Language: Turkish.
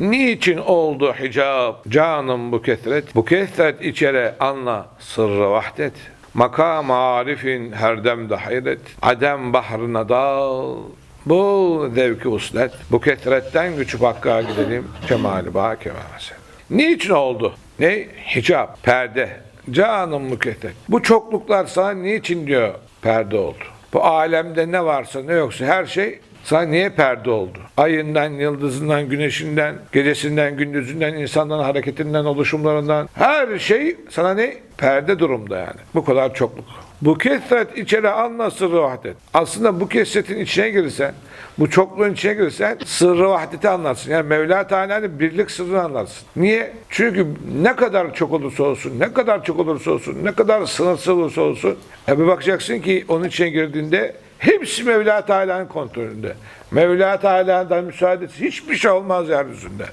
Niçin oldu hicap? Canım bu kesret. Bu kesret içere anla sırrı vahdet. Makam arifin her demde hayret. Adem bahrına dal. Bu zevki uslet. Bu kesretten güçüp hakka gidelim. Kemali ba kemamese. Niçin oldu? Ne? Hicap, perde. Canım mükesset. Bu çokluklar sana niçin diyor perde oldu? Bu alemde ne varsa ne yoksa her şey sana niye perde oldu? Ayından, yıldızından, güneşinden, gecesinden, gündüzünden, insandan, hareketinden, oluşumlarından her şey sana ne? Perde durumda yani. Bu kadar çokluk. Bu kesret içeri anla sırrı vahdet. Aslında bu kesretin içine girirsen, bu çokluğun içine girirsen sırrı vahdeti anlarsın. Yani Mevla Teala'nın birlik sırrını anlarsın. Niye? Çünkü ne kadar çok olursa olsun, ne kadar çok olursa olsun, ne kadar sınırsız olursa olsun, e bir bakacaksın ki onun içine girdiğinde hepsi Mevla Teala'nın kontrolünde. Mevla Teala'dan müsaadesi hiçbir şey olmaz yeryüzünde.